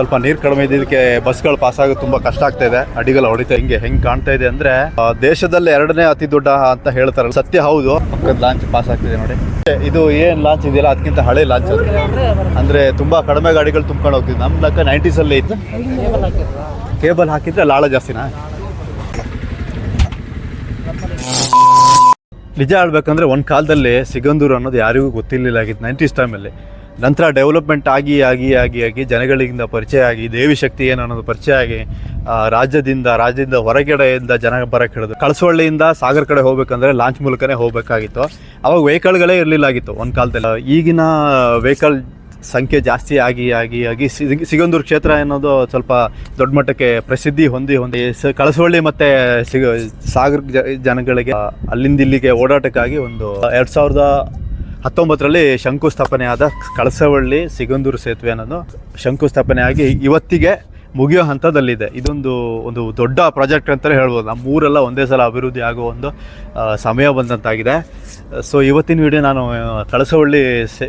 ಸ್ವಲ್ಪ ನೀರ್ ಕಡಿಮೆ ಇದ್ದಕ್ಕೆ ಬಸ್ಗಳು ಪಾಸ್ ಆಗೋದು ತುಂಬಾ ಕಷ್ಟ ಆಗ್ತಾ ಇದೆ. ಅಡಿಗೆಲ್ಲ ಹೊಡಿತಾ ಹಿಂಗೆ, ಹೆಂಗ್ ಕಾಣ್ತಾ ಇದೆ ಅಂದ್ರೆ ದೇಶದಲ್ಲಿ ಎರಡನೇ ಅತಿ ದೊಡ್ಡ ಅಂತ ಹೇಳ್ತಾರೆ. ಸತ್ಯ ಹೌದು. ಪಕ್ಕದ ಲಾಂಚ್ ಪಾಸ್ ಆಗ್ತಿದೆ ನೋಡಿ. ಇದು ಏನ್ ಲಾಂಚ್ ಇದೆಯಲ್ಲ? ಅದಕ್ಕಿಂತ ಹಳೆ ಲಾಂಚ್ ಅದು. ಅಂದ್ರೆ ತುಂಬಾ ಕಡಿಮೆ ಗಾಡಿಗಳು ತುಂಬ್ಕೊಂಡು ಹೋಗ್ತಿದ್ವಿ ನಮ್ ಲೆಕ್ಕ ನೈಂಟೀಸ್ ಅಲ್ಲಿ ಇತ್ತು. ಕೇಬಲ್ ಹಾಕಿದ್ರೆ ಲಾಳ ಜಾಸ್ತಿನಾ? ನಿಜ ಹೇಳ್ಬೇಕಂದ್ರೆ ಒಂದು ಕಾಲದಲ್ಲಿ ಸಿಗಂದೂರು ಅನ್ನೋದು ಯಾರಿಗೂ ಗೊತ್ತಿರಲಿಲ್ಲ ಆಗಿತ್ತು ನೈಂಟೀಸ್ ಟೈಮಲ್ಲಿ ನಂತರ ಡೆವಲಪ್ಮೆಂಟ್ ಆಗಿ ಆಗಿ ಆಗಿ ಆಗಿ ಜನಗಳಿಂದ ಪರಿಚಯ ಆಗಿ, ದೇವಿ ಶಕ್ತಿ ಏನು ಅನ್ನೋದು ಪರಿಚಯ ಆಗಿ ರಾಜ್ಯದಿಂದ ರಾಜ್ಯದಿಂದ ಹೊರಗಡೆಯಿಂದ ಜನ ಬರಕ್ಕೆ ಹಿಡಿದು ಕಳಸವಳ್ಳಿಯಿಂದ ಸಾಗರ್ ಕಡೆ ಹೋಗ್ಬೇಕಂದ್ರೆ ಲಾಂಚ್ ಮೂಲಕನೇ ಹೋಗಬೇಕಾಗಿತ್ತು. ಅವಾಗ ವೆಹಿಕಲ್ಗಳೇ ಇರಲಿಲ್ಲ ಆಗಿತ್ತು ಒಂದು ಕಾಲದಲ್ಲಿ. ಈಗಿನ ವೆಹಿಕಲ್ ಸಂಖ್ಯೆ ಜಾಸ್ತಿ ಆಗಿ ಆಗಿ ಆಗಿ ಸಿಗ- ಸಿಗಂದೂರು ಕ್ಷೇತ್ರ ಅನ್ನೋದು ಸ್ವಲ್ಪ ದೊಡ್ಡ ಮಟ್ಟಕ್ಕೆ ಪ್ರಸಿದ್ಧಿ ಹೊಂದಿ ಹೊಂದಿ ಕಳಸವಳ್ಳಿ ಮತ್ತೆ ಸಿಗ, ಸಾಗರ್ ಜನಗಳಿಗೆ, ಅಲ್ಲಿಂದ ಇಲ್ಲಿಗೆ ಓಡಾಟಕ್ಕಾಗಿ ಒಂದು ಎರಡು ಸಾವಿರದ ಹತ್ತೊಂಬತ್ತರಲ್ಲಿ ಶಂಕುಸ್ಥಾಪನೆ ಆದ ಕಳಸವಳ್ಳಿ ಸಿಗಂದೂರು ಸೇತುವೆ ಅನ್ನೋದು ಶಂಕುಸ್ಥಾಪನೆ ಆಗಿ ಇವತ್ತಿಗೆ ಮುಗಿಯೋ ಹಂತದಲ್ಲಿದೆ. ಇದೊಂದು, ಒಂದು ದೊಡ್ಡ ಪ್ರಾಜೆಕ್ಟ್ ಅಂತಲೇ ಹೇಳ್ಬೋದು. ನಮ್ಮ ಊರೆಲ್ಲ ಒಂದೇ ಸಲ ಅಭಿವೃದ್ಧಿ ಆಗೋ ಒಂದು ಸಮಯ ಬಂದಂತಾಗಿದೆ. ಸೊ, ಇವತ್ತಿನ ವಿಡಿಯೋ ನಾನು ಕಳಸವಳ್ಳಿ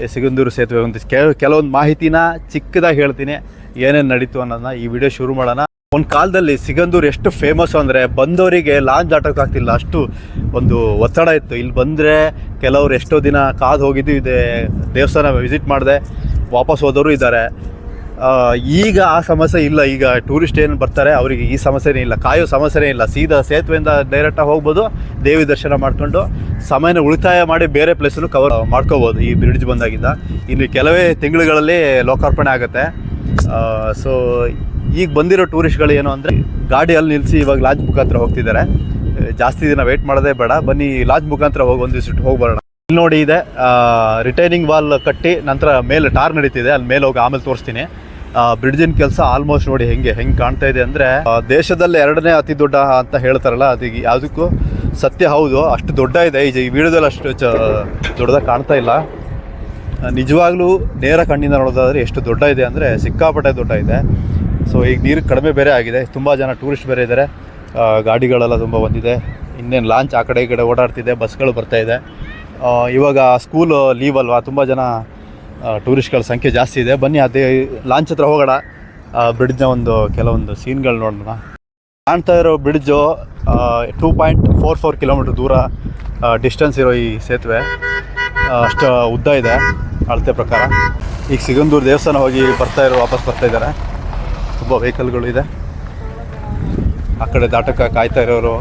ಸಿಗಂದೂರು ಸೇತುವೆ ಒಂದು ಕೆಲವೊಂದು ಮಾಹಿತಿನ ಚಿಕ್ಕದಾಗಿ ಹೇಳ್ತೀನಿ. ಏನೇನು ನಡೀತು ಅನ್ನೋದನ್ನ ಈ ವಿಡಿಯೋ ಶುರು ಮಾಡೋಣ. ಒಂದು ಕಾಲದಲ್ಲಿ ಸಿಗಂದೂರು ಎಷ್ಟು ಫೇಮಸ್ ಅಂದರೆ ಬಂದವರಿಗೆ ಲಾಂಚ್ ದಾಟೋಕ್ಕಾಗ್ತಿಲ್ಲ ಅಷ್ಟು ಒಂದು ಒತ್ತಡ ಇತ್ತು. ಇಲ್ಲಿ ಬಂದರೆ ಕೆಲವರು ಎಷ್ಟೋ ದಿನ ಕಾದು ಹೋಗಿದ್ದು ಇದೆ, ದೇವಸ್ಥಾನ ವಿಸಿಟ್ ಮಾಡಿದೆ, ವಾಪಸ್ ಹೋದವರು ಇದ್ದಾರೆ. ಈಗ ಆ ಸಮಸ್ಯೆ ಇಲ್ಲ. ಈಗ ಟೂರಿಸ್ಟ್ ಏನು ಬರ್ತಾರೆ, ಅವರಿಗೆ ಈ ಸಮಸ್ಯೆನೇ ಇಲ್ಲ. ಕಾಯೋ ಸಮಸ್ಯೆನೇ ಇಲ್ಲ. ಸೀದಾ ಸೇತುವೆಯಿಂದ ಡೈರೆಕ್ಟಾಗಿ ಹೋಗ್ಬೋದು, ದೇವಿ ದರ್ಶನ ಮಾಡ್ಕೊಂಡು ಸಮಯನ ಉಳಿತಾಯ ಮಾಡಿ ಬೇರೆ ಪ್ಲೇಸನ್ನು ಕವರ್ ಮಾಡ್ಕೋಬೋದು ಈ ಬ್ರಿಡ್ಜ್ ಬಂದಾಗಿಂದ. ಇನ್ನು ಕೆಲವೇ ತಿಂಗಳುಗಳಲ್ಲಿ ಲೋಕಾರ್ಪಣೆ ಆಗುತ್ತೆ. ಸೊ ಈಗ ಬಂದಿರೋ ಟೂರಿಸ್ಟ್ಗಳು ಏನು ಅಂದರೆ ಗಾಡಿಯಲ್ಲಿ ನಿಲ್ಲಿಸಿ ಇವಾಗ ಲಾಜ್ ಮುಖಾಂತರ ಹೋಗ್ತಿದ್ದಾರೆ. ಜಾಸ್ತಿ ದಿನ ವೆಯ್ಟ್ ಮಾಡೋದೇ ಬೇಡ. ಬನ್ನಿ ಲಾಜ್ ಮುಖಾಂತರ ಹೋಗಿ ಒಂದು ದಿವಸ ಹೋಗಿ ಬರೋಣ. ಇಲ್ಲಿ ನೋಡಿ ಇದೆ ರಿಟೈನಿಂಗ್ ವಾಲ್ ಕಟ್ಟಿ ನಂತರ ಮೇಲೆ ಟಾರ್ ನಡೀತಿದೆ. ಅಲ್ಲಿ ಮೇಲೆ ಹೋಗಿ ಆಮೇಲೆ ತೋರಿಸ್ತೀನಿ. ಬ್ರಿಡ್ಜಿನ ಕೆಲಸ ಆಲ್ಮೋಸ್ಟ್ ನೋಡಿ ಹೆಂಗೆ ಹೆಂಗೆ ಕಾಣ್ತಾ ಇದೆ ಅಂದರೆ ದೇಶದಲ್ಲಿ ಎರಡನೇ ಅತಿ ದೊಡ್ಡ ಅಂತ ಹೇಳ್ತಾರಲ್ಲ ಅದಕ್ಕೆ ಯಾವುದಕ್ಕೂ ಸತ್ಯ ಹೌದು. ಅಷ್ಟು ದೊಡ್ಡ ಇದೆ. ಈ ವಿಡಿಯೋದಲ್ಲಿ ಅಷ್ಟು ಚ, ದೊಡ್ಡದಾಗಿ ಕಾಣ್ತಾ ಇಲ್ಲ. ನಿಜವಾಗ್ಲೂ ನೇರ ಕಣ್ಣಿಂದ ನೋಡೋದಾದ್ರೆ ಎಷ್ಟು ದೊಡ್ಡ ಇದೆ ಅಂದರೆ ಸಿಕ್ಕಾಪಟ್ಟೆ ದೊಡ್ಡ ಇದೆ. ಸೊ ಈಗ ನೀರು ಕಡಿಮೆ ಬೇರೆ ಆಗಿದೆ. ತುಂಬ ಜನ ಟೂರಿಸ್ಟ್ ಬೇರೆ ಇದ್ದಾರೆ ಗಾಡಿಗಳೆಲ್ಲ ತುಂಬ ಬಂದಿದೆ. ಇನ್ನೇನು ಲಾಂಚ್ ಆ ಕಡೆ ಈ ಕಡೆ ಓಡಾಡ್ತಿದೆ. ಬಸ್ಗಳು ಬರ್ತಾ ಇದೆ. ಆ, ಇವಾಗ ಸ್ಕೂಲು ಲೀವ್ ಅಲ್ವಾ? ತುಂಬ ಜನ ಟೂರಿಸ್ಟ್ಗಳ ಸಂಖ್ಯೆ ಜಾಸ್ತಿ ಇದೆ. ಬನ್ನಿ ಅದೇ ಲಾಂಚ್ ಹತ್ರ ಹೋಗೋಣ. ಬ್ರಿಡ್ಜ್ನ ಒಂದು ಕೆಲವೊಂದು ಸೀನ್ಗಳು ನೋಡೋಣ. ಕಾಣ್ತಾ ಇರೋ bridge two point four four kilometre ದೂರ ಡಿಸ್ಟೆನ್ಸ್ ಇರೋ ಈ ಸೇತುವೆ. ಅಷ್ಟು ಉದ್ದ ಇದೆ. ಅಳತೆ ಪ್ರಕಾರ. ಈಗ ಸಿಗಂದೂರು ದೇವಸ್ಥಾನ ಹೋಗಿ ಬರ್ತಾ ಇರೋ ವಾಪಸ್ ಬರ್ತಾ ಇದ್ದಾರೆ. ತುಂಬ ವೆಹಿಕಲ್ಗಳು ಇದೆ. ಆ ಕಡೆ ದಾಟಕ್ಕೆ ಕಾಯ್ತಾ ಇರೋರು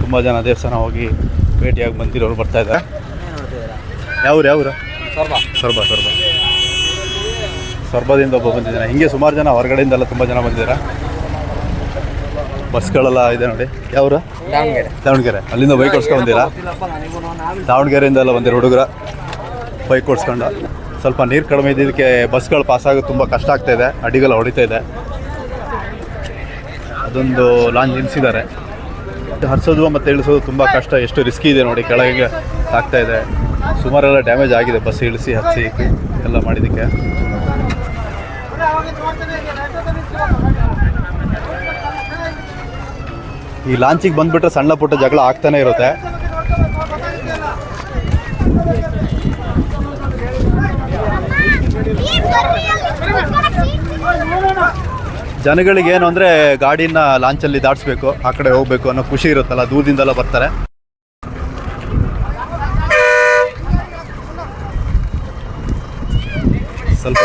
ತುಂಬ ಜನ ದೇವಸ್ಥಾನ ಹೋಗಿ ಭೇಟಿಯಾಗಿ ಬಂದಿರೋರು ಬರ್ತಾ ಇದ್ದಾರೆ. ಯಾವ್ರು ಯಾವ್ರು? ಸರ್ಬ. ಸೊರಬ ಸೊರಬ. ಸೊರಬದಿಂದ ಒಬ್ಬ ಬಂದಿದ್ದಾನೆ. ಹಿಂಗೆ ಸುಮಾರು ಜನ ಹೊರಗಡೆಯಿಂದೆಲ್ಲ ತುಂಬ ಜನ ಬಂದಿದ್ದಾರೆ. ಬಸ್ಗಳೆಲ್ಲ ಇದೆ ನೋಡಿ. ಯಾವ್ರು? ದಾವಣಗೆರೆ. ದಾವಣಗೆರೆ. ಅಲ್ಲಿಂದ ಬೈಕ್ ಓಡಿಸ್ಕೊಂಡು ಬಂದಿರಾ? ದಾವಣಗೆರೆಯಿಂದ ಎಲ್ಲ ಬಂದಿರೋ ಹುಡುಗರ. ಬೈಕ್ ಓಡಿಸ್ಕೊಂಡು. ಸ್ವಲ್ಪ ನೀರು ಕಡಿಮೆ ಇದ್ದಿದ್ದಕ್ಕೆ ಬಸ್ಗಳು ಪಾಸ್ ಆಗೋದು ತುಂಬ ಕಷ್ಟ ಆಗ್ತಾ ಇದೆ. ಅಡಿಗೆಲ್ಲ ಹೊಡಿತಾ ಇದೆ. ಅದೊಂದು ಲಾಂಚ್ ನಿಲ್ಲಿಸಿದ್ದಾರೆ ಹರಿಸೋದು ಮತ್ತು ಇಳಿಸೋದು ತುಂಬ ಕಷ್ಟ. ಎಷ್ಟು ರಿಸ್ಕಿ ಇದೆ ನೋಡಿ, ಕೆಳಗೆ ಆಗ್ತಾ ಇದೆ. ಸುಮಾರೆಲ್ಲ ಡ್ಯಾಮೇಜ್ ಆಗಿದೆ ಬಸ್ ಇಳಿಸಿ ಹಚ್ಚಿ ಎಲ್ಲ ಮಾಡಿದ್ದಕ್ಕೆ. ಈ ಲಾಂಚಿಗೆ ಬಂದುಬಿಟ್ರೆ ಸಣ್ಣ ಪುಟ್ಟ ಜಗಳ ಆಗ್ತಾನೆ ಇರುತ್ತೆ. ಜನಗಳಿಗೆ ಏನು ಅಂದರೆ ಗಾಡಿನ ಲಾಂಚಲ್ಲಿ ದಾಟಿಸ್ಬೇಕು, ಆ ಕಡೆ ಹೋಗಬೇಕು ಅನ್ನೋ ಖುಷಿ ಇರುತ್ತಲ್ಲ, ದೂರದಿಂದೆಲ್ಲ ಬರ್ತಾರೆ. ಸ್ವಲ್ಪ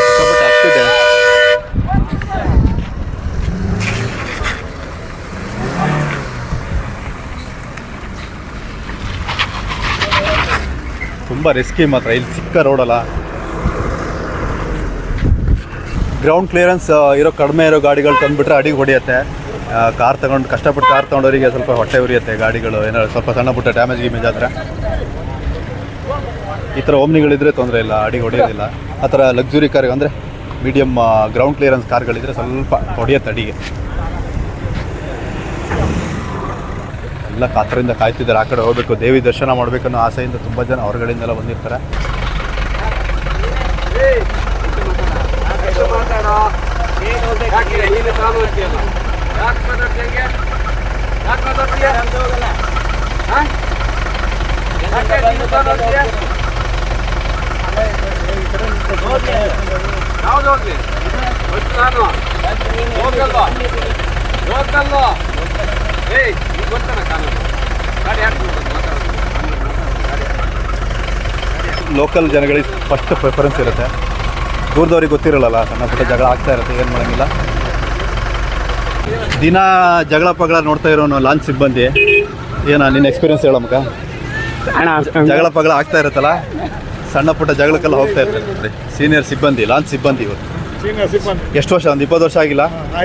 ತುಂಬ ರಿಸ್ಕಿ ಮಾತ್ರ, ಇಲ್ಲಿ ಸಿಕ್ಕ ರೋಡಲ್ಲ ಗ್ರೌಂಡ್ ಕ್ಲಿಯರೆನ್ಸ್ ಇರೋ ಕಡಿಮೆ ಇರೋ ಗಾಡಿಗಳು ತಂದುಬಿಟ್ರೆ ಅಡಿಗೆ ಹೊಡೆಯುತ್ತೆ. ಕಾರ್ ತಗೊಂಡು ಕಷ್ಟಪಟ್ಟು ಕಾರ್ ತೊಗೊಂಡವರಿಗೆ ಸ್ವಲ್ಪ ಹೊಟ್ಟೆ ಉರಿಯುತ್ತೆ ಗಾಡಿಗಳು ಏನಾದ್ರು ಸ್ವಲ್ಪ ಸಣ್ಣ ಪುಟ್ಟ ಡ್ಯಾಮೇಜ್ ಗಿಮೇಜ್ ಆದರೆ. ಈ ಥರ ಓಮ್ನಿಗಳಿದ್ರೆ ತೊಂದರೆ ಇಲ್ಲ, ಅಡಿಗೆ ಹೊಡೆಯೋದಿಲ್ಲ. ಆ ಥರ ಲಕ್ಸುರಿ ಕಾರ್ ಅಂದರೆ ಮೀಡಿಯಮ್ ಗ್ರೌಂಡ್ ಕ್ಲಿಯರೆನ್ಸ್ ಕಾರ್ಗಳಿದ್ರೆ ಸ್ವಲ್ಪ ಹೊಡೆಯುತ್ತೆ ಅಡಿಗೆ. ಎಲ್ಲ ಕಾತರಿಂದ ಕಾಯ್ತಿದ್ದಾರೆ, ಆ ಕಡೆ ಹೋಗಬೇಕು, ದೇವಿ ದರ್ಶನ ಮಾಡಬೇಕನ್ನೋ ಆಸೆಯಿಂದ ತುಂಬ ಜನ ಹೊರಗಡೆಯಿಂದೆಲ್ಲ ಬಂದಿರ್ತಾರೆ. ಲೋಕಲ್ ಜನಗಳಿಗೆ ಫಸ್ಟ್ ಪ್ರಿಫರೆನ್ಸ್ ಇರುತ್ತೆ. ದೂರದವ್ರಿಗೆ ಗೊತ್ತಿರಲ್ಲ ಸಣ್ಣ ಪುಟ್ಟ ಜಗಳ ಆಗ್ತಾ ಇರುತ್ತೆ ಏನು ಮಾಡೋಂಗಿಲ್ಲ. ದಿನ ಜಗಳ ಪಗಳ ನೋಡ್ತಾ ಇರೋನು ಲಾಂಚ್ ಸಿಬ್ಬಂದಿ ಏನ ನಿನ್ನ ಎಕ್ಸ್ಪೀರಿಯನ್ಸ್ ಹೇಳೋ ಮಗ ಜಗಳ ಪಗಳ ಆಗ್ತಾ ಇರುತ್ತಲ್ಲ ಸಣ್ಣ ಪುಟ್ಟ ಜಗಳಕ್ಕೆಲ್ಲ ಹೋಗ್ತಾ ಇರ್ತಾರೆ. ಸೀನಿಯರ್ ಸಿಬ್ಬಂದಿ ಲಾಂಚ್ ಸಿಬ್ಬಂದಿ ಇವರು. ಸೀನಿಯರ್ ಸಿಬ್ಬಂದಿ. ಎಷ್ಟು ವರ್ಷ ಒಂದು ಇಪ್ಪತ್ತು ವರ್ಷ ಆಗಿಲ್ಲ? ಹಾ,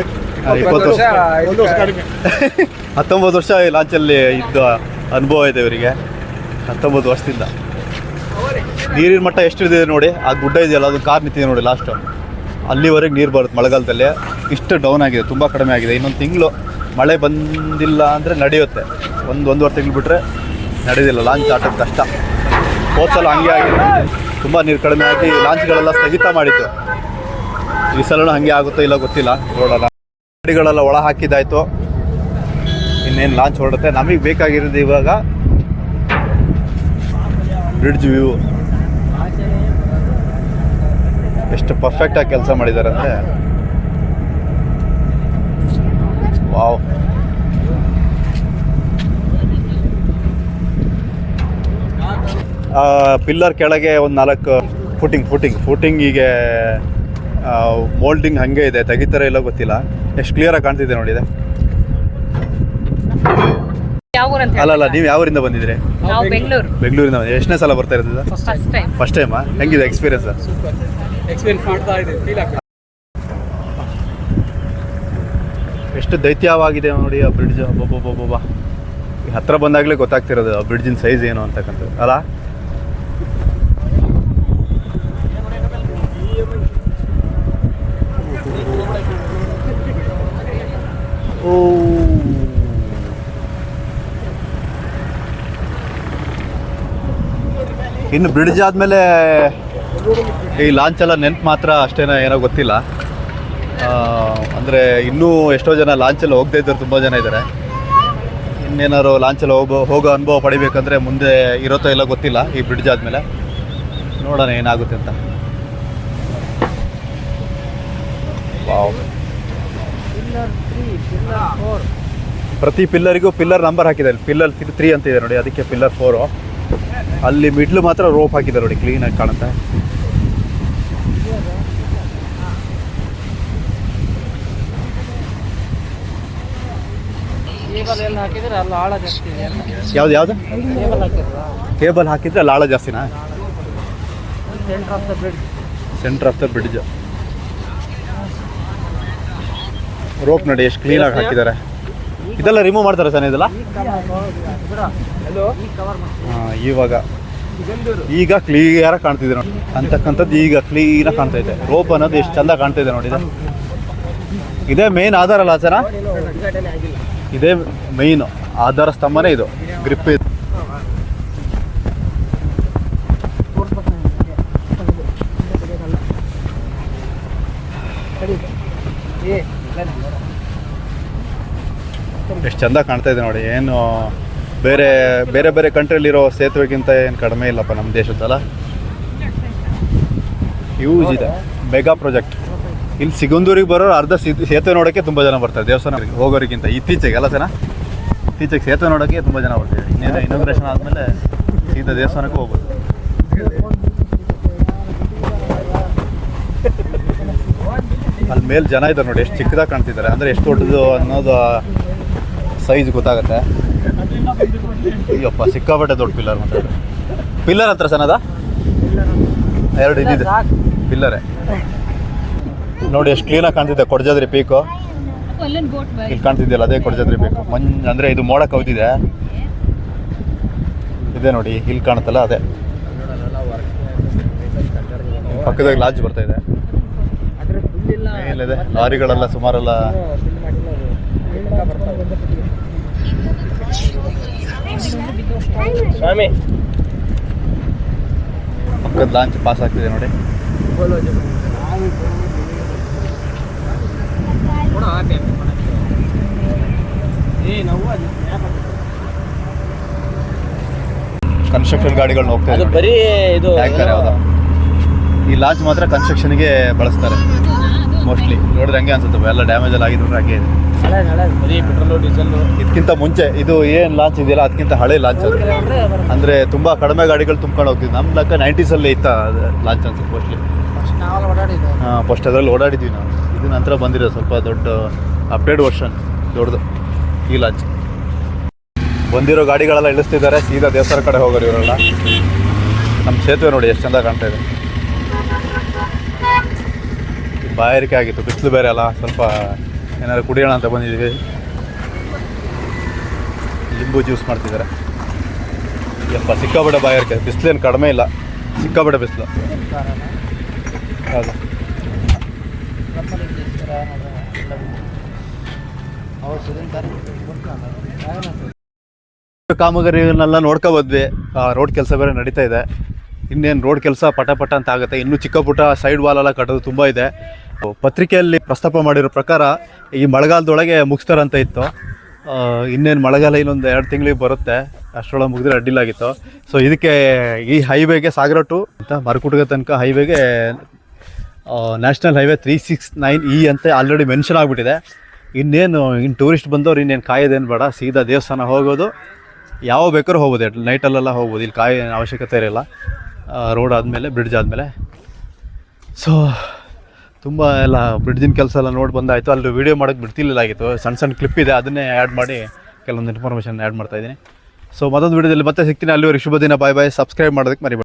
ಇಪ್ಪತ್ತು ವರ್ಷ. ಹತ್ತೊಂಬತ್ತು ವರ್ಷ ಈ ಲಾಂಚಲ್ಲಿ ಇದ್ದ ಅನುಭವ ಇದೆ ಇವರಿಗೆ. ಹತ್ತೊಂಬತ್ತು ವರ್ಷದಿಂದ. ನೀರಿನ ಮಟ್ಟ ಎಷ್ಟಿದೆ ನೋಡಿ ಆ ಗುಡ್ಡ ಇದೆಯಲ್ಲ ಅದು ಕಾರ್ ನಿಂತಿದೆ ನೋಡಿ ಲಾಸ್ಟು ಅಲ್ಲಿವರೆಗೆ ನೀರು ಬರುತ್ತೆ ಮಳೆಗಾಲದಲ್ಲಿ. ಇಷ್ಟು ಡೌನ್ ಆಗಿದೆ, ತುಂಬ ಕಡಿಮೆ ಆಗಿದೆ. ಇನ್ನೊಂದು ತಿಂಗಳು ಮಳೆ ಬಂದಿಲ್ಲ ಅಂದರೆ ನಡೆಯುತ್ತೆ. ಒಂದು ಒಂದೂವರೆ ತಿಂಗಳು ಬಿಟ್ಟರೆ ನಡೆಯೋದಿಲ್ಲ ಲಾಂಚ್ ಆಟೋದು ಕಷ್ಟ. ಹೋದ್ಸಲ ಹಂಗೆ ಆಗಿದೆ ತುಂಬ ನೀರು ಕಡಿಮೆ ಆಗಿ ಲಾಂಚ್ಗಳೆಲ್ಲ ಸ್ಥಗಿತ ಮಾಡಿತ್ತು. ಈ ಸಲನೂ ಹಾಗೆ ಆಗುತ್ತೋ ಇಲ್ಲ ಗೊತ್ತಿಲ್ಲ. ನೋಡೋಣ. ಗಾಡಿಗಳೆಲ್ಲ ಒಳ ಹಾಕಿದ್ದಾಯಿತು. ಇನ್ನೇನು ಲಾಂಚ್ ಹೊರಡುತ್ತೆ? ನಮಗೆ ಬೇಕಾಗಿರೋದು ಇವಾಗ ಬ್ರಿಡ್ಜ್ ವ್ಯೂ ಎಷ್ಟು ಪರ್ಫೆಕ್ಟಾಗಿ ಕೆಲಸ ಮಾಡಿದ್ದಾರೆ ಅಂದರೆ ವಾವ್ ಪಿಲ್ಲರ್ ಕೆಳಗೆ ಒಂದು ನಾಲ್ಕು ಫುಟಿಂಗ್ ಫುಟಿಂಗ್ ಫುಟಿಂಗಿಗೆ ಮೋಲ್ಡಿಂಗ್ ಹಾಗೆ ಇದೆ. ತೆಗಿತಾರೆ ಇಲ್ಲ ಗೊತ್ತಿಲ್ಲ. ಎಷ್ಟು ಕ್ಲಿಯರಾಗಿ ಕಾಣ್ತಿದೆ ನೋಡಿದೆ ಅಲ್ಲ ಅಲ್ಲ ನೀವು ಯಾವೂರಿಂದ ಬಂದಿದ್ರಿ ಬೆಂಗಳೂರಿಂದ ಎಷ್ಟನೇ ಸಲ ಬರ್ತಾ ಇರೋದಿಲ್ಲ ಫಸ್ಟ್ ಟೈಮ್ ಫಸ್ಟ್ ಟೈಮಾ ಹೆಂಗಿದೆ ಎಕ್ಸ್ಪೀರಿಯನ್ಸ್ ಎಕ್ಸ್ಪೀರಿಯನ್ಸ್ ಮಾಡ್ತಾ ಇದೆ ಫೀಲ್ ಆಗ್ತದೆ ಎಷ್ಟು ದೈತ್ಯವಾಗಿದೆ ನೋಡಿ ಆ ಬ್ರಿಡ್ಜ್ ಒಬ್ಬೊಬ್ಬೊಬ್ಬೊಬ್ಬ ಹತ್ರ ಬಂದಾಗಲೇ ಗೊತ್ತಾಗ್ತಿರೋದು ಆ ಬ್ರಿಡ್ಜಿನ ಸೈಜ್ ಏನು ಅಂತಕ್ಕಂಥದ್ದು. ಅಲ್ಲ ಓ. ಇನ್ನು ಬ್ರಿಡ್ಜ್ ಆದಮೇಲೆ ಈ ಲಾಂಚ್ ಎಲ್ಲ ನೆನ್ಪು ಮಾತ್ರ ಅಷ್ಟೇನೋ ಏನೋ ಗೊತ್ತಿಲ್ಲ. ಅಂದರೆ ಇನ್ನೂ ಎಷ್ಟೋ ಜನ ಲಾಂಚಲ್ಲಿ ಹೋಗದೇ ಇದ್ದಾರೆ, ತುಂಬ ಜನ ಇದ್ದಾರೆ. ಇನ್ನೇನಾದ್ರು ಲಾಂಚಲ್ಲಿ ಹೋಗೋ ಹೋಗೋ ಅನುಭವ ಪಡಿಬೇಕಂದ್ರೆ ಮುಂದೆ ಇರೋತೋ ಇಲ್ಲ ಗೊತ್ತಿಲ್ಲ, ಈ ಬ್ರಿಡ್ಜ್ ಆದಮೇಲೆ. ನೋಡೋಣ ಏನಾಗುತ್ತೆ ಅಂತ. ಪ್ರತಿ ಪಿಲ್ಲರಿಗೂ ಪಿಲ್ಲರ್ ನಂಬರ್ ಹಾಕಿದ್ದಾರೆ. ಪಿಲ್ಲರ್ ತ್ರೀ ಅಂತ ಇದೆ ನೋಡಿ, ಅದಕ್ಕೆ ಪಿಲ್ಲರ್ ಫೋರು. ಅಲ್ಲಿ ಮಿಡ್ಲು ಮಾತ್ರ ರೋಪ್ ಹಾಕಿದ್ದಾರೆ ನೋಡಿ, ಕ್ಲೀನಾಗಿ ಕಾಣುತ್ತೆ. ಕೇಬಲ್ ಎಲ್ಲ ಹಾಕಿದ್ರೆ ಅಲ್ಲಿ ಆಳ ಜಾಸ್ತಿ ಇದೆ ಅಂತ ಯಾವ್ದು ಯಾವುದು? ಕೇಬಲ್ ಹಾಕಿದ್ರ ಕೇಬಲ್ ಹಾಕಿದ್ರೆ ಅಲ್ಲಿ ಆಳ ಜಾಸ್ತಿನಾ? Centre of the bridge centre of the bridge rope ನೋಡಿ ಎಷ್ಟು ಕ್ಲೀನಾಗಿ ಹಾಕಿದ್ದಾರೆ. ಇದೆಲ್ಲ ರಿಮೂವ್ ಮಾಡ್ತಾರೆ ಸರ್ ಇದೆಲ್ಲ? ಇವಾಗ. ಈಗ ಕ್ಲಿಯರಾಗಿ ಕಾಣ್ತಿದೆ ನೋಡಿ. ಅಂತಕ್ಕಂಥದ್ದು ಈಗ ಕ್ಲೀನಾಗಿ ಕಾಣ್ತಾ ಇದೆ. ರೋಪ್ ಅನ್ನೋದು ಎಷ್ಟು ಚಂದ ಕಾಣ್ತಾ ಇದೆ ನೋಡಿ ಇದು. ಇದೇ ಮೇನ್ ಆಧಾರ ಅಲ್ಲ ಸರ ಇದೇ ಮೇಯ್ನು ಆಧಾರ ಸ್ತಂಭನೇ ಇದು. ಗ್ರಿಪ್ ಇದು. ಎಷ್ಟು ಚಂದ ಕಾಣ್ತಾ ಇದೆ ನೋಡಿ, ಏನು ಬೇರೆ ಬೇರೆ ಬೇರೆ ಕಂಟ್ರಿಲಿರೋ ಸೇತುವೆಗಿಂತ ಏನು ಕಡಿಮೆ ಇಲ್ಲಪ್ಪ ನಮ್ಮ ದೇಶದ್ದಲ್ಲ. ಯೂಸ್ ಇದೆ. ಮೆಗಾ ಪ್ರಾಜೆಕ್ಟ್ ಇಲ್ಲಿ ಸಿಗಂದೂರಿಗೆ ಬರೋರು ಅರ್ಧ ಸೇತುವೆ ನೋಡೋಕೆ ತುಂಬ ಜನ ಬರ್ತಾರೆ. ದೇವಸ್ಥಾನ ಹೋಗೋರಿಗಿಂತ ಇತ್ತೀಚೆಗೆ ಅಲ್ಲ ಸರ ಇತ್ತೀಚೆಗೆ ಸೇತುವೆ ನೋಡೋಕ್ಕೆ ತುಂಬ ಜನ ಬರ್ತಾರೆ ಇನ್ನೇನು ಇನಾಗ್ರೇಷನ್ ಆದಮೇಲೆ ಸೀದಾ ದೇವಸ್ಥಾನಕ್ಕೆ ಹೋಗ್ಬೋದು. ಅಲ್ಲಿ ಮೇಲೆ ಜನ ಇದ್ದಾರೆ ನೋಡಿ ಎಷ್ಟು ಚಿಕ್ಕದಾಗಿ ಕಾಣ್ತಿದ್ದಾರೆ. ಅಂದರೆ ಎಷ್ಟು ದೊಡ್ಡದು ಅನ್ನೋದು ಸೈಜ್ ಗೊತ್ತಾಗುತ್ತೆ. ಅಯ್ಯಪ್ಪ ಸಿಕ್ಕಾಪಟ್ಟೆ ದೊಡ್ಡ ಪಿಲ್ಲರ್ ಮಾತ್ರ. ಪಿಲ್ಲರ್ ಹತ್ರ ಸನದ ಎರಡು ಇದಿದೆ ಪಿಲ್ಲರೇ. ನೋಡಿ ಎಷ್ಟು ಕ್ಲೀನಾಗಿ ಕಾಣ್ತಿದೆ ಕೊಡಜಾದ್ರಿ ಪೀಕು ಇಲ್ಲಿ ಕಾಣ್ತಿದೆಯಲ್ಲ ಅದೇ ಕೊಡ್ಜಾದ್ರಿ ಪೀಕು ಮಂಜ್ ಅಂದರೆ ಇದು ಮೋಡ ಕವಿದಿದೆ. ಇದೆ ನೋಡಿ ಇಲ್ಲಿ ಕಾಣುತ್ತಲ್ಲ ಅದೇ. ಪಕ್ಕದಾಗ ಲಾಜ್ ಬರ್ತಾ ಇದೆ. ಮೇಲಿದೆ ಲಾರಿಗಳೆಲ್ಲ ಸುಮಾರೆಲ್ಲ ಸ್ವಾಮಿ. ಪಕ್ಕದ ಲಾಂಚ್ ಪಾಸ್ ಆಗ್ತಿದೆ ನೋಡಿ. ಏ ನಾವು ಅದು ಕನ್ಸ್ಟ್ರಕ್ಷನ್ ಗಾಡಿಗಳನ್ನ ಹೋಗ್ತಾ ಅದು ಇದೆ ಬರೀ ಇದು ಟ್ಯಾಂಕರ್ ಯಾವ್ದು ಈ ಲಾಂಚ್ ಮಾತ್ರ ಕನ್ಸ್ಟ್ರಕ್ಷನ್ಗೆ ಬಳಸ್ತಾರೆ. ಮೋಸ್ಟ್ಲಿ ನೋಡಿದ್ರೆ ಹಂಗೆ ಅನ್ಸುತ್ತೆ ಎಲ್ಲ ಡ್ಯಾಮೇಜ್ ಎಲ್ಲ ಆಗಿದ್ರು ಹಾಗೆ ಇದೆ. ಬರೀ ಪೆಟ್ರೋಲು ಡೀಸೆಲ್ಲು ಇದಕ್ಕಿಂತ ಮುಂಚೆ ಇದು ಏನು ಲಾಂಚ್ ಇದೆಯಲ್ಲ ಅದಕ್ಕಿಂತ ಹಳೆ ಲಾಂಚ್ ಅದು. ಅಂದ್ರೆ ತುಂಬಾ ಅಂದರೆ ತುಂಬ ಕಡಿಮೆ ಗಾಡಿಗಳು ತುಂಬ್ಕೊಂಡು ಹೋಗ್ತಿದ್ವಿ. ನಮ್ಮ ಲೆಕ್ಕ ನೈಂಟೀಸಲ್ಲಿ ಇತ್ತ ಲಾಂಚ್ ಅನ್ಸುತ್ತೆ ಮೋಸ್ಟ್ಲಿ ಫಸ್ಟ್ ನಾವೆಲ್ಲ ಓಡಾಡಿದ್ದು. ಹಾಂ ಫಸ್ಟ್ ಅದರಲ್ಲಿ ಓಡಾಡಿದ್ವಿ ನಾವು. ಇದು ನಂತರ ಬಂದಿರೋ ಸ್ವಲ್ಪ ದೊಡ್ಡ ಅಪ್ಡೇಟ್ ವರ್ಷನ್ ದೊಡ್ಡದು. ಈ ಲಾಂಚ್ ಬಂದಿರೋ ಗಾಡಿಗಳೆಲ್ಲ ಇಳಿಸ್ತಿದ್ದಾರೆ, ಸೀದಾ ದೇವಸ್ಥಾನ ಕಡೆ ಹೋಗೋರು ಇವರೆಲ್ಲ ನಮ್ಮ ಸೇತುವೆ ನೋಡಿ, ಎಷ್ಟು ಚಂದ ಕಾಣ್ತಾ ಇದೆ. ಬಾಯಾರಿಕೆ ಆಗಿತ್ತು, ಬಿಸಿಲು ಬೇರೆ ಅಲ್ಲ, ಸ್ವಲ್ಪ ಏನಾದ್ರು ಕುಡಿಯೋಣ ಅಂತ ಬಂದಿದ್ದೀವಿ ಲಿಂಬು ಜ್ಯೂಸ್ ಮಾಡ್ತಿದ್ದಾರೆ. ಎಪ್ಪ ಸಿಕ್ಕಾಬಿಡ ಬಾಯಾರಿಕೆ ಬಿಸಿಲೇನು ಕಡಿಮೆ ಇಲ್ಲ. ಸಿಕ್ಕಾಬಿಡ ಬಿಸಿಲು. ಹೌದು. ಕಾಮಗಾರಿಗಳನ್ನೆಲ್ಲ ನೋಡ್ಕೊ ಬಂದ್ವಿ. ರೋಡ್ ಕೆಲಸ ಬೇರೆ ನಡೀತಾ ಇದೆ. ಇನ್ನೇನು ರೋಡ್ ಕೆಲಸ ಪಟ ಪಟ ಅಂತ ಆಗುತ್ತೆ. ಇನ್ನೂ ಚಿಕ್ಕ ಪುಟ್ಟ ಸೈಡ್ ವಾಲ್ ಎಲ್ಲ ಕಟ್ಟೋದು ತುಂಬ ಇದೆ. ಪತ್ರಿಕೆಯಲ್ಲಿ ಪ್ರಸ್ತಾಪ ಮಾಡಿರೋ ಪ್ರಕಾರ ಈ ಮಳೆಗಾಲದೊಳಗೆ ಮುಗಿಸ್ತಾರಂತ ಇತ್ತು. ಇನ್ನೇನು ಮಳೆಗಾಲ ಇನ್ನೊಂದು ಎರಡು ತಿಂಗಳಿಗೆ ಬರುತ್ತೆ. ಅಷ್ಟರೊಳಗೆ ಮುಗಿದ್ರೆ ಅಡ್ಡಿಲಾಗಿತ್ತು ಸೊ ಇದಕ್ಕೆ ಈ ಹೈವೇಗೆ ಸಾಗರ ಟು ಅಂತ ಮರಕುಟಗ ತನಕ ಹೈವೇಗೆ national highway three six nine E ಅಂತ ಆಲ್ರೆಡಿ ಮೆನ್ಷನ್ ಆಗಿಬಿಟ್ಟಿದೆ. ಇನ್ನೇನು ಇನ್ನು ಟೂರಿಸ್ಟ್ ಬಂದವ್ರು ಇನ್ನೇನು ಕಾಯೋದೇನು ಬೇಡ, ಸೀದಾ ದೇವಸ್ಥಾನ ಹೋಗೋದು. ಯಾವ ಬೇಕಾದ್ರೂ ಹೋಗ್ಬೋದು ನೈಟಲ್ಲೆಲ್ಲ ಹೋಗ್ಬೋದು, ಇಲ್ಲಿ ಕಾಯೋ ಅವಶ್ಯಕತೆ ಇರಲ್ಲ. ರೋಡ್ ಆದಮೇಲೆ ಬ್ರಿಡ್ಜ್ ಆದಮೇಲೆ. ಸೊ ತುಂಬ ಎಲ್ಲ ಬ್ರಿಡ್ಜಿನ ಕೆಲಸ ಎಲ್ಲ ನೋಡಿ ಬಂದಾಯಿತು. ಅಲ್ಲಿ ವೀಡಿಯೋ ಮಾಡೋಕ್ಕೆ ಆಗಿತ್ತು. ಸಣ್ಣ ಸಣ್ಣ ಕ್ಲಿಪ್ ಇದೆ, ಅದನ್ನೇ ಆ್ಯಡ್ ಮಾಡಿ ಕೆಲವೊಂದು ಇನ್ಫಾರ್ಮೇಷನ್ ಆ್ಯಡ್ ಮಾಡ್ತಾಯಿದ್ದೀನಿ ಸೊ ಮತ್ತೊಂದು ವೀಡಿಯೋದಲ್ಲಿ ಮತ್ತೆ ಸಿಗ್ತೀನಿ. ಅಲ್ಲಿವರೆಗೆ ಶುಭ ದಿನ ಬಾಯ್ ಬಾಯ್ ಸಬ್ಸ್ಕ್ರೈಬ್ ಮಾಡೋದಕ್ಕೆ ಮರಿಬೇಡಿ.